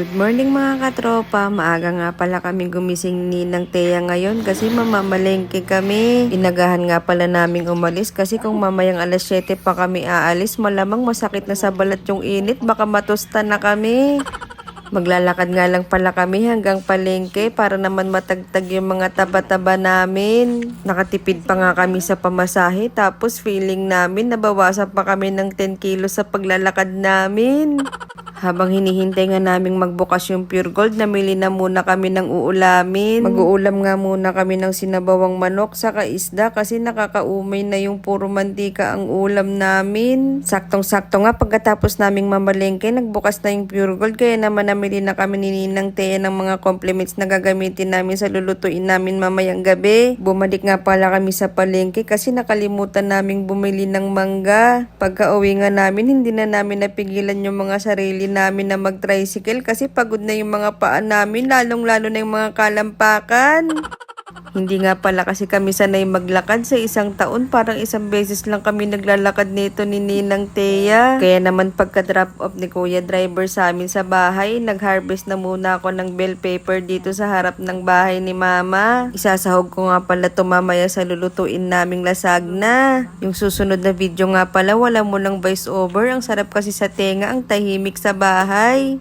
Good morning mga katropa. Maaga nga pala kami gumising ni ng Teya ngayon kasi mamamalengke kami. Inagahan nga pala naming umalis kasi kung mamayang alas 7 pa kami aalis, malamang masakit na sa balat yung init. Baka matusta na kami. Maglalakad nga lang pala kami hanggang palengke para naman matagtag yung mga taba-taba namin. Nakatipid pa nga kami sa pamasahe tapos feeling namin nabawasan pa kami ng 10 kilos sa paglalakad namin. Habang hinihintay nga naming magbukas yung Pure Gold, namili na muna kami ng uulamin. Mag-uulam nga muna kami ng sinabawang manok sa isda kasi nakakaumay na yung puro mantika ang ulam namin. Saktong-sakto nga pagkatapos naming mamalengke, nagbukas na yung Pure Gold kaya naman namili na kami ni Ninang Teya ng mga compliments na gagamitin namin sa lulutuin namin mamayang gabi. Bumalik nga pala kami sa palengke kasi nakalimutan naming bumili ng mangga. Pagka uwi nga namin, hindi na namin napigilan yung mga sarili namin na mag-tricycle kasi pagod na yung mga paa namin, lalong-lalo na yung mga kalampakan. Hindi nga pala kasi kami sanay maglakad sa isang taon. Parang isang beses lang kami naglalakad nito ni Ninang Teya. Kaya naman pagka-drop off ni Kuya Driver sa amin sa bahay, nag-harvest na muna ako ng bell pepper dito sa harap ng bahay ni Mama. Isasahog ko nga pala ito mamaya sa lulutuin naming lasagna. Yung susunod na video nga pala, wala mo ng voice over. Ang sarap kasi sa tenga, ang tahimik sa bahay.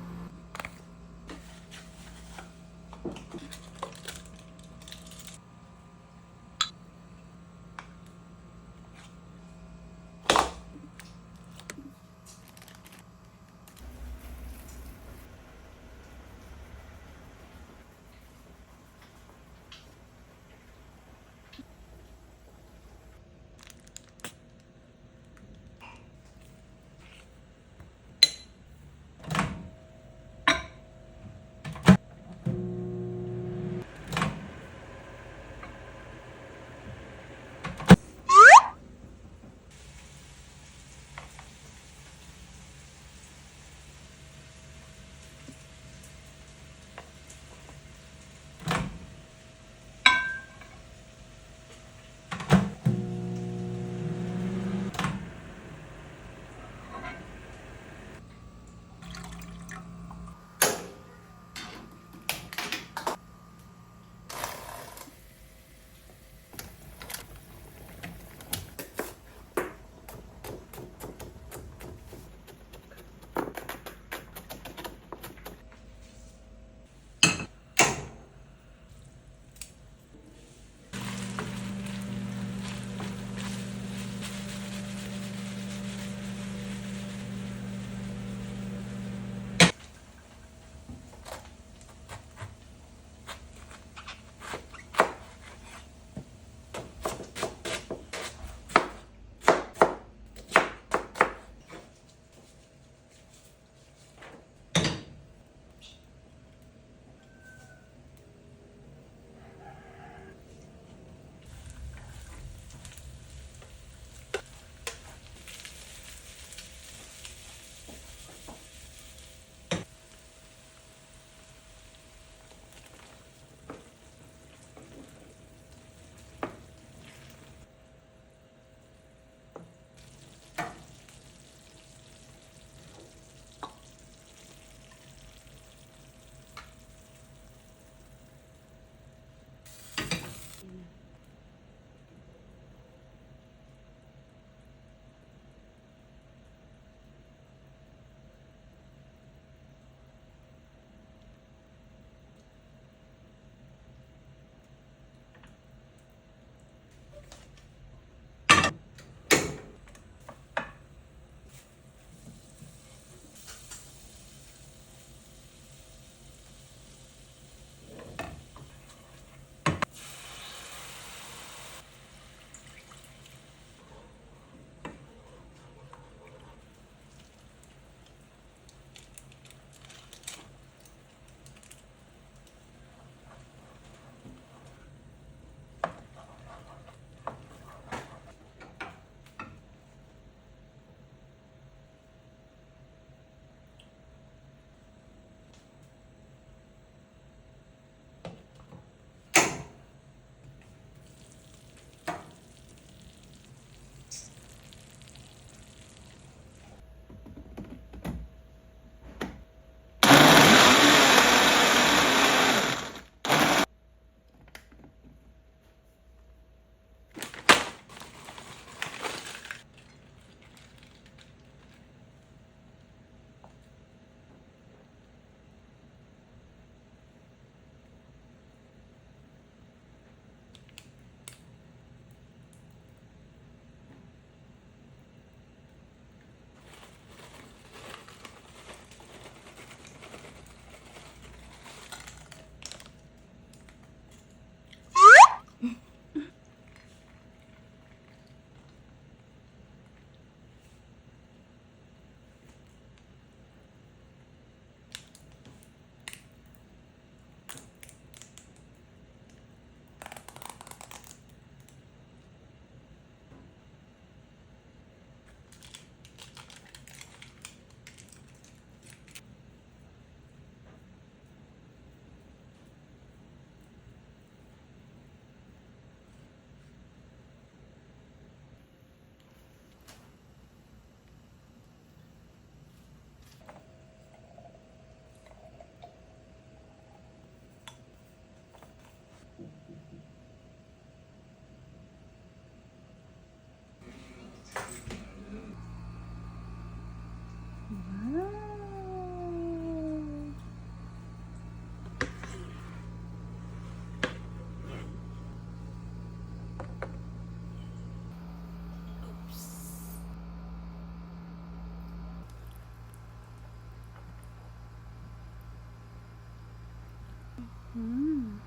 Mm-hmm. Mm.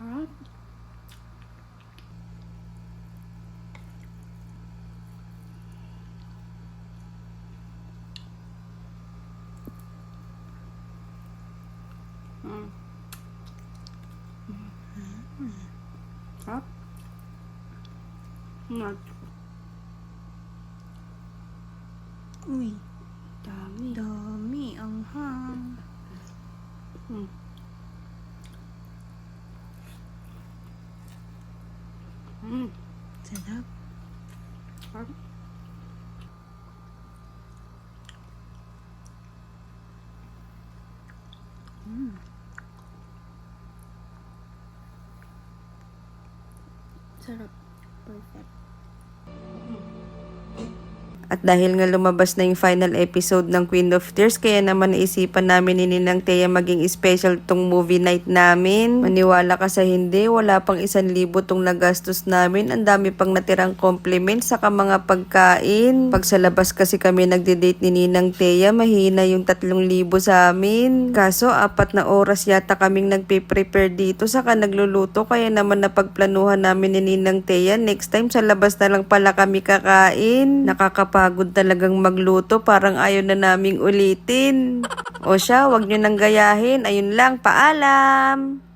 Mm-hmm. Alright. Up. Not. Oui. Sarap. Sarap. Mm. Sarap. Perfect. At dahil nga lumabas na yung final episode ng Queen of Tears, kaya naman naisipan namin ni Ninang Thea maging special tong movie night namin. Maniwala ka sa hindi, wala pang isang libo tong nagastos namin. Ang dami pang natirang compliments saka mga pagkain. Pag sa labas kasi kami nagde-date ni Ninang Thea, mahina yung tatlong libo sa amin. Kaso, apat na oras yata kaming nagpe-prepare dito saka nagluluto. Kaya naman napagplanuhan namin ni Ninang Thea, next time sa labas na lang pala kami kakain. Nakakapagod talagang magluto, parang ayaw na naming ulitin. O siya, wag nyo nang gayahin. Ayun lang, paalam!